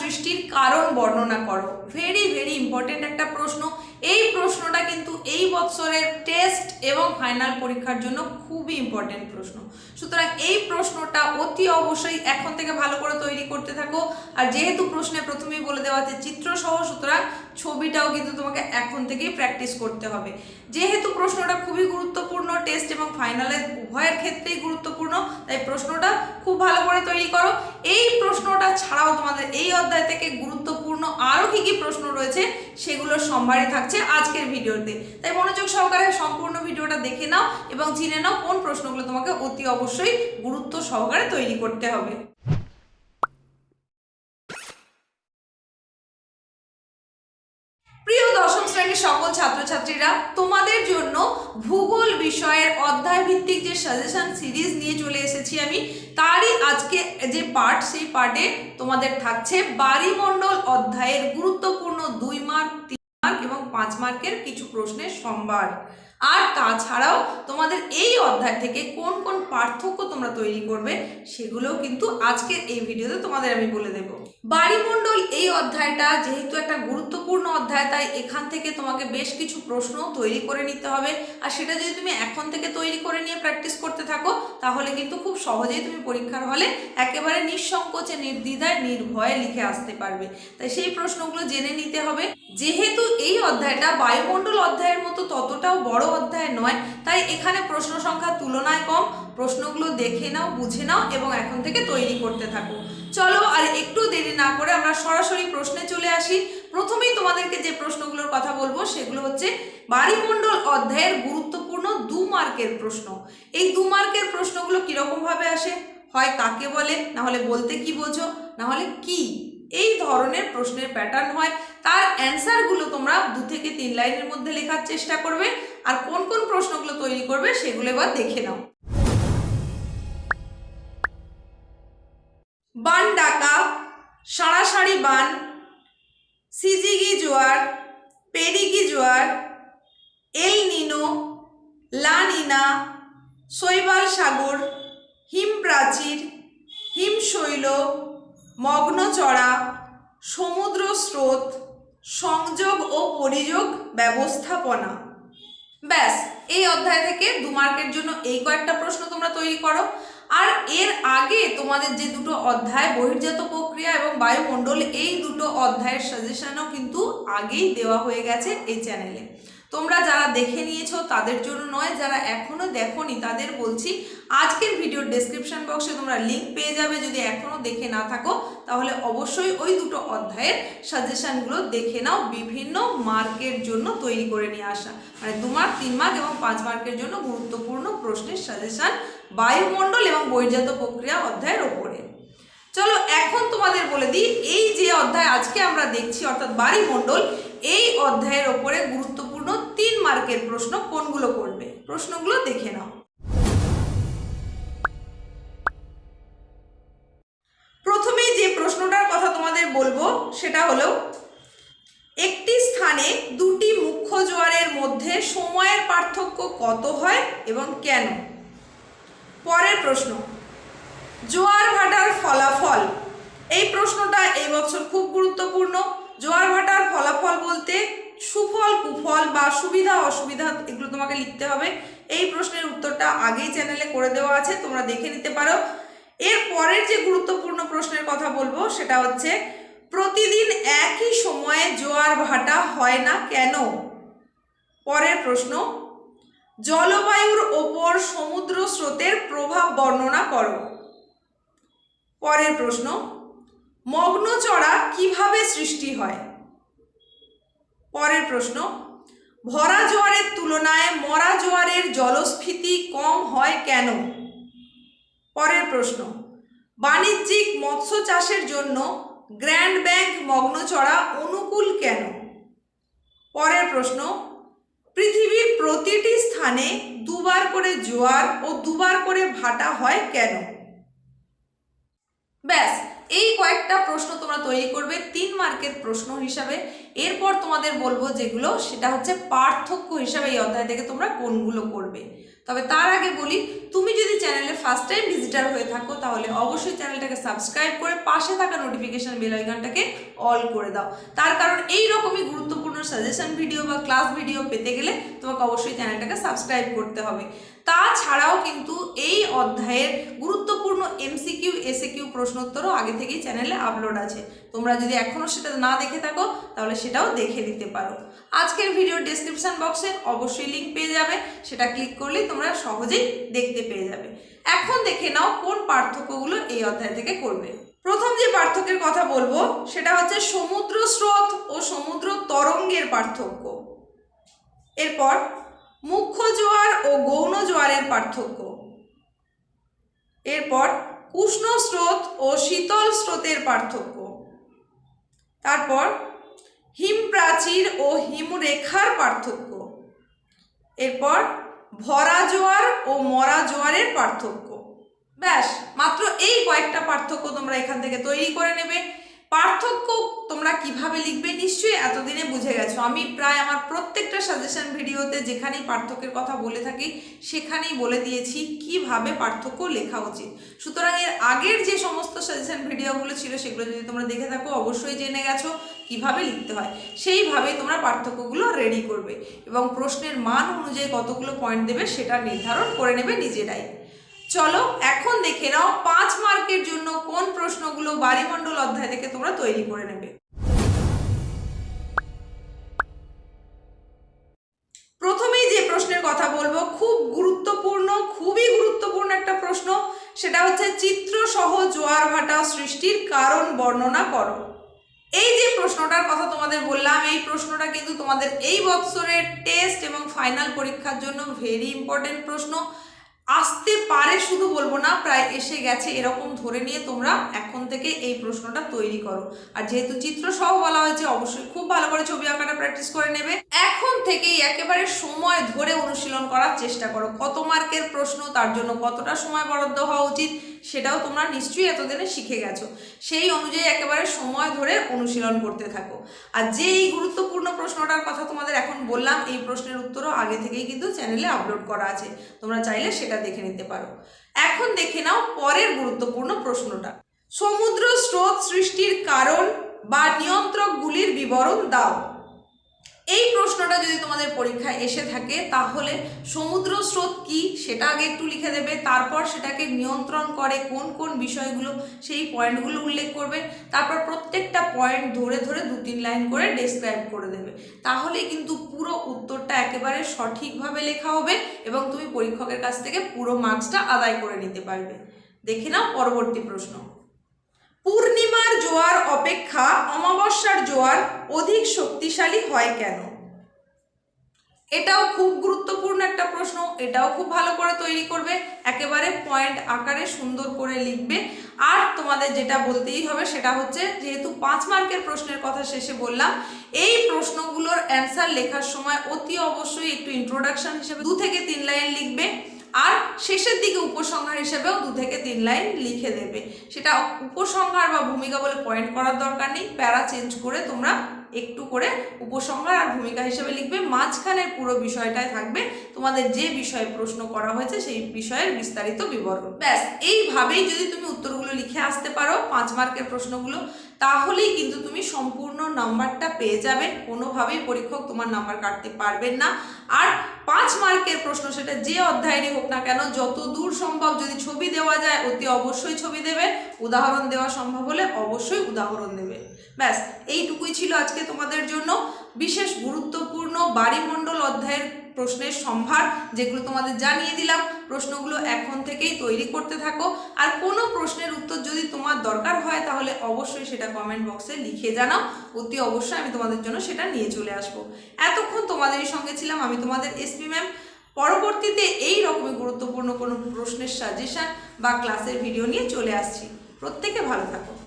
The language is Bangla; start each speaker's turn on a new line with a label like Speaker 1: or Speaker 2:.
Speaker 1: সৃষ্টির কারণ বর্ণনা করো। ভেরি ভেরি ইম্পর্টেন্ট একটা প্রশ্ন। এই প্রশ্নটা কিন্তু এই বছরের টেস্ট এবং ফাইনাল পরীক্ষার জন্য খুবই ইম্পর্টেন্ট প্রশ্ন। সুতরাং এই প্রশ্নটা অতি অবশ্যই এখন থেকে ভালো করে তৈরি করতে থাকো। আর যেহেতু প্রশ্নে প্রথমেই বলে দেওয়া আছে চিত্রসহ, সুতরাং ছবিটাও কিন্তু তোমাকে এখন থেকেই প্র্যাকটিস করতে হবে। যেহেতু প্রশ্নটা খুবই গুরুত্বপূর্ণ টেস্ট এবং ফাইনালের উভয়ের ক্ষেত্রেই গুরুত্বপূর্ণ, তাই প্রশ্নটা খুব ভালো করে তৈরি করো। এই প্রশ্নটা ছাড়াও তোমাদের এই অধ্যায় থেকে গুরুত্বপূর্ণ আরও কী কী প্রশ্ন রয়েছে সেগুলোর সম্ভারে থাকছে আজকের ভিডিওতে। তাই মনোযোগ সহকারে সম্পূর্ণ ভিডিওটা দেখে নাও এবং জেনে নাও কোন প্রশ্নগুলো তোমাকে অতি অবশ্যই গুরুত্ব সহকারে তৈরি করতে হবে। সকল ছাত্রছাত্রীরা তোমাদের জন্য ভূগোল বিষয়ের অধ্যায় ভিত্তিক যে সাজেশন সিরিজ নিয়ে চলে এসেছি আমি, তারই আজকে যে পার্ট সেই পার্টে তোমাদের থাকছে বাড়িমণ্ডল অধ্যায়ের গুরুত্বপূর্ণ দুই মার্ক তিন মার্ক এবং পাঁচ মার্কের কিছু প্রশ্নের সম্ভার। আর তাছাড়াও তোমাদের এই অধ্যায় থেকে কোন কোন পার্থক্য তোমরা তৈরি করবে সেগুলোও কিন্তু আজকের এই ভিডিওতে তোমাদের আমি বলে দেব। বাড়িমণ্ডল এই অধ্যায়টা যেহেতু একটা গুরুত্বপূর্ণ অধ্যায়, তাই এখান থেকে তোমাকে বেশ কিছু প্রশ্ন তৈরি করে নিতে হবে। আর সেটা যদি তুমি এখন থেকে তৈরি করে নিয়ে প্র্যাকটিস করতে থাকো, তাহলে কিন্তু খুব সহজেই তুমি পরীক্ষার হলে একেবারে নিঃসংকোচে, নির্দ্বিধায়, নির্ভয়ে লিখে আসতে পারবে। তাই সেই প্রশ্নগুলো জেনে নিতে হবে। যেহেতু এই অধ্যায়টা বায়ুমণ্ডল অধ্যায়ের মতো ততটাও বড় অধ্যায় নয়, তাই এখানে প্রশ্ন সংখ্যা তুলনায় কম। প্রশ্নগুলো দেখে নাও, বুঝে নাও এবং এখন থেকে তৈরি করতে থাকো। চলো আর একটু দেরি না করে আমরা সরাসরি প্রশ্নে চলে আসি। প্রথমেই তোমাদেরকে যে প্রশ্নগুলোর কথা বলব, সেগুলো হচ্ছে বাড়িমণ্ডল অধ্যায়ের গুরুত্বপূর্ণ দু মার্কের প্রশ্ন। এই দু মার্কের প্রশ্নগুলো কীরকম ভাবে আসে? হয় কাকে বলে? না হলে বলতে কি বোঝো? না হলে কি? এই ধরনের প্রশ্নের প্যাটার্ন হয়। তার অ্যান্সারগুলো তোমরা দু থেকে তিন লাইনের মধ্যে লেখার চেষ্টা করবে। আর কোন কোন প্রশ্নগুলো তৈরি করবে সেগুলো এবার দেখে নাও। বান ডাকা সাড়াসাড়ি বান, সিজিগি জোয়ার, পেরিগি জোয়ার, এল নিনো, লা নিনা, শৈবাল সাগর, হিম প্রাচীর হিমশৈল মগ্নচড়া সমুদ্র স্রোত সংযোগ ও পরিযোগ ব্যবস্থাপনা। ব্যাস, এই অধ্যায় থেকে দু মার্কের জন্য এই কয়েকটা প্রশ্ন তোমরা তৈরি করো। আর এর আগে তোমাদের যে দুটো অধ্যায়, বহির্জাত প্রক্রিয়া এবং বায়ুমণ্ডল, এই দুটো অধ্যায়ের সাজেশনও কিন্তু আগেই দেওয়া হয়ে গেছে এই চ্যানেলে তোমরা যারা দেখে নিয়েছো তাদের জন্য নয়, যারা এখনও দেখোনি তাদের বলছি, আজকের ভিডিওর ডেসক্রিপশন বক্সে তোমরা লিঙ্ক পেয়ে যাবে, যদি এখনও দেখে না থাকো, তাহলে অবশ্যই ওই দুটো অধ্যায়ের সাজেশনগুলো দেখে নাও, বিভিন্ন মার্কের জন্য তৈরি করে নিয়ে আসা। মানে দু মার্ক, তিন মার্ক এবং পাঁচ মার্কের জন্য গুরুত্বপূর্ণ প্রশ্নের সাজেশান বায়ুমণ্ডল এবং বহির্জাত প্রক্রিয়া অধ্যায়ের ওপরে। চলো, এখন তোমাদের বলে দিই, এই যে অধ্যায় আজকে আমরা দেখছি, অর্থাৎ বায়ুমণ্ডল, এই অধ্যায়ের ওপরে তিন মার্কের প্রশ্ন কোনগুলো করবে? প্রশ্নগুলো দেখে নাও। প্রথমেই যে প্রশ্নটার কথা তোমাদের বলব, সেটা হলো, একটি স্থানে দুটি মুখ্য জোয়ারের মধ্যে সময়ের পার্থক্য কত হয় এবং কেন? পরের প্রশ্ন, জোয়ার ভাটার ফলাফল। এই প্রশ্নটা এই বছর খুব গুরুত্বপূর্ণ। জোয়ার ভাটার ফলাফল বলতে সুফল, কুফল বা সুবিধা, অসুবিধা এগুলো তোমাকে লিখতে হবে। এই প্রশ্নের উত্তরটা আগেই চ্যানেলে করে দেওয়া আছে, তোমরা দেখে নিতে পারো। এর পরের যে গুরুত্বপূর্ণ প্রশ্নের কথা বলব, সেটা হচ্ছে, প্রতিদিন একই সময়ে জোয়ার ভাটা হয় না কেন? পরের প্রশ্ন, জলবায়ুর ওপর সমুদ্র স্রোতের প্রভাব বর্ণনা করো। পরের প্রশ্ন মগ্নচড়া কীভাবে সৃষ্টি হয়? পরের প্রশ্ন, ভরা জোয়ারের তুলনায় মরা জোয়ারের জলস্ফীতি কম হয় কেন? পরের প্রশ্ন, বাণিজ্যিক মৎস্য চাষের জন্য গ্র্যান্ড ব্যাংক মগ্নচড়া অনুকূল কেন? পরের প্রশ্ন, পৃথিবীর প্রতিটি স্থানে দুবার করে জোয়ার ও দুবার করে ভাটা হয় কেন? ব্যাস এই কয়েকটা প্রশ্ন তোমরা তৈরি করবে, তিন মার্কের প্রশ্ন হিসাবে। এরপর তোমাদের বলব যেগুলো, সেটা হচ্ছে পার্থক্য হিসাবে এই অধ্যায় থেকে তোমরা কোনগুলো করবে। তবে তার আগে বলি, তুমি যদি চ্যানেলে ফার্স্ট টাইম ভিজিটার হয়ে থাকো, তাহলে অবশ্যই চ্যানেলটাকে সাবস্ক্রাইব করে পাশে থাকা নোটিফিকেশন বেল আইকনটাকে অল করে দাও। তার কারণ এই রকমই গুরুত্বপূর্ণ সাজেশন ভিডিও বা ক্লাস ভিডিও পেতে গেলে তোমাকে অবশ্যই চ্যানেলটাকে সাবস্ক্রাইব করতে হবে। তাছাড়াও কিন্তু এই অধ্যায়ের গুরুত্বপূর্ণ এমসিকিউ এসএকিউ প্রশ্নোত্তরও আগে থেকেই চ্যানেলে আপলোড আছে। তোমরা যদি এখনও সেটা না দেখে থাকো, তাহলে সেটাও দেখে নিতে পারো। আজকের ভিডিওর ডেসক্রিপশন বক্সে অবশ্যই লিঙ্ক পেয়ে যাবে। সেটা ক্লিক করলেই তোমরা সহজেই দেখতে পেয়ে যাবে। এখন দেখে নাও কোন পার্থক্যগুলো এই অধ্যায় থেকে করবে। প্রথম যে পার্থক্যের কথা বলব, সেটা হচ্ছে সমুদ্র স্রোত ও সমুদ্র তরঙ্গের পার্থক্য। এরপর, মুখ্য জোয়ার জোয়ারের পার্থক্য। এরপর উষ্ণ স্রোত ও শীতল স্রোতের পার্থক্য। তারপর হিমপ্রাচীর ও হিমরেখার পার্থক্য। এরপর ভরা জোয়ার ও মরা জোয়ারের পার্থক্য। ব্যাস, মাত্র এই কয়েকটা পার্থক্য তোমরা এখান থেকে তৈরি করে নেবে। পার্থক্য তোমরা কীভাবে লিখবে নিশ্চয়ই এতদিনে বুঝে গেছো। আমি প্রায় আমার প্রত্যেকটা সাজেশন ভিডিওতে যেখানেই পার্থক্যের কথা বলে থাকি, সেখানেই বলে দিয়েছি কীভাবে পার্থক্য লেখা উচিত। সুতরাং এর আগের যে সমস্ত সাজেশন ভিডিওগুলো ছিল, সেগুলো যদি তোমরা দেখে থাকো, অবশ্যই জেনে গেছো কীভাবে লিখতে হয়। সেইভাবেই তোমরা পার্থক্যগুলো রেডি করবে এবং প্রশ্নের মান অনুযায়ী কতগুলো পয়েন্ট দেবে, সেটা নির্ধারণ করে নেবে নিজেরাই। চলো এখন দেখে নাও পাঁচ মার্কের জন্য কোন প্রশ্নগুলো বাড়িমণ্ডল অধ্যায় থেকে তোমরা তৈরি করে নেবে। প্রথমেই যে প্রশ্নের কথা বলব, খুব গুরুত্বপূর্ণ, খুবই গুরুত্বপূর্ণ একটা প্রশ্ন, সেটা হচ্ছে চিত্র সহ জোয়ার ভাটা সৃষ্টির কারণ বর্ণনা করো। এই যে প্রশ্নটার কথা তোমাদের বললাম, এই প্রশ্নটা কিন্তু তোমাদের এই বৎসরের টেস্ট এবং ফাইনাল পরীক্ষার জন্য ভেরি ইম্পর্টেন্ট প্রশ্ন। আসতে পারে শুধু বলব না, প্রায় এসে গেছে এরকম ধরে নিয়ে তোমরা এখন থেকে এই প্রশ্নটা তৈরি করো। আর যেহেতু চিত্র সহ বলা হয়েছে, অবশ্যই খুব ভালো করে ছবি আঁকাটা প্র্যাকটিস করে নেবে। এখন থেকেই একেবারে সময় ধরে অনুশীলন করার চেষ্টা করো। কত মার্কের প্রশ্ন, তার জন্য কতটা সময় বরাদ্দ হওয়া উচিত সেটাও তোমরা নিশ্চয়ই এতদিনে শিখে গেছো। সেই অনুযায়ী একেবারে সময় ধরে অনুশীলন করতে থাকো। আর যে এই গুরুত্বপূর্ণ প্রশ্নটার কথা তোমাদের এখন বললাম, এই প্রশ্নের উত্তরও আগে থেকেই কিন্তু চ্যানেলে আপলোড করা আছে। তোমরা চাইলে সেটা দেখে নিতে পারো। এখন দেখে নাও পরের গুরুত্বপূর্ণ প্রশ্নটা। সমুদ্র স্রোত সৃষ্টির কারণ বা নিয়ন্ত্রকগুলির বিবরণ দাও। এই প্রশ্নটা যদি তোমাদের পরীক্ষায় এসে থাকে, তাহলে সমুদ্র স্রোত কি সেটা আগে একটু লিখে দেবে, তারপর সেটাকে নিয়ন্ত্রণ করে কোন কোন বিষয়গুলো সেই পয়েন্টগুলো উল্লেখ করবে, তারপর প্রত্যেকটা পয়েন্ট ধরে ধরে দু তিন লাইন করে ডেসক্রাইব করে দেবে। তাহলে কিন্তু পুরো উত্তরটা একেবারে সঠিকভাবে লেখা হবে এবং তুমি পরীক্ষকের কাছ থেকে পুরো মার্কসটা আদায় করে নিতে পারবে। দেখে নাও পরবর্তী প্রশ্ন। পূর্ণিমার জোয়ার অধিক শক্তিশালী হয় কেন? এটাও খুব গুরুত্বপূর্ণ একটা প্রশ্ন, এটাও খুব ভালো করে তৈরি করবে, একেবারে পয়েন্ট আকারে সুন্দর করে লিখবে। আর তোমাদের যেটা বলতেই হবে সেটা হচ্ছে, যেহেতু পাঁচ মার্কের প্রশ্নের কথা শেষে বললাম, এই প্রশ্নগুলোর অ্যান্সার লেখার সময় অতি অবশ্যই একটু ইন্ট্রোডাকশন হিসেবে দু থেকে তিন লাইন লিখবে। আর শেষের দিকে উপসংহার হিসেবেও দু থেকে তিন লাইন লিখে দেবে। সেটা উপসংহার বা ভূমিকা বলে পয়েন্ট করার দরকার নেই। প্যারা চেঞ্জ করে তোমরা একটু করে উপসংহার আর ভূমিকা হিসেবে লিখবে। মাঝখানের পুরো বিষয়টায় থাকবে। তোমাদের যে বিষয়ে প্রশ্ন করা হয়েছে সেই বিষয়ের বিস্তারিত বিবরণ। ব্যাস, এইভাবেই যদি তুমি উত্তরগুলো লিখে আসতে পারো পাঁচ মার্কের প্রশ্নগুলো, তাহলেই কিন্তু তুমি সম্পূর্ণ নাম্বারটা পেয়ে যাবে। কোনোভাবেই পরীক্ষক তোমার নাম্বার কাটতে পারবেন না। আর পাঁচ মার্কের প্রশ্ন, সেটা যে অধ্যায়েরই হোক না কেন যত দূর সম্ভব যদি ছবি দেওয়া যায়, অতি অবশ্যই ছবি দেবে। উদাহরণ দেওয়া সম্ভব হলে অবশ্যই উদাহরণ দেবে। ব্যাস, এইটুকুই ছিল আজকে তোমাদের জন্য। বিশেষ গুরুত্বপূর্ণ বাড়িমণ্ডল অধ্যায়ের প্রশ্নের সম্ভার যেগুলো তোমাদের জানিয়ে দিলাম, প্রশ্নগুলো এখন থেকেই তৈরি করতে থাকো। আর কোনো প্রশ্নের উত্তর যদি তোমার দরকার হয়, তাহলে অবশ্যই সেটা কমেন্ট বক্সে লিখে জানাও। অতি অবশ্যই আমি তোমাদের জন্য সেটা নিয়ে চলে আসব। এতক্ষণ তোমাদেরই সঙ্গে ছিলাম আমি তোমাদের এসপি ম্যাম পরবর্তীতে এই রকমই গুরুত্বপূর্ণ কোনো প্রশ্নের সাজেশন বা ক্লাসের ভিডিও নিয়ে চলে আসছি। প্রত্যেকে ভালো থাকো।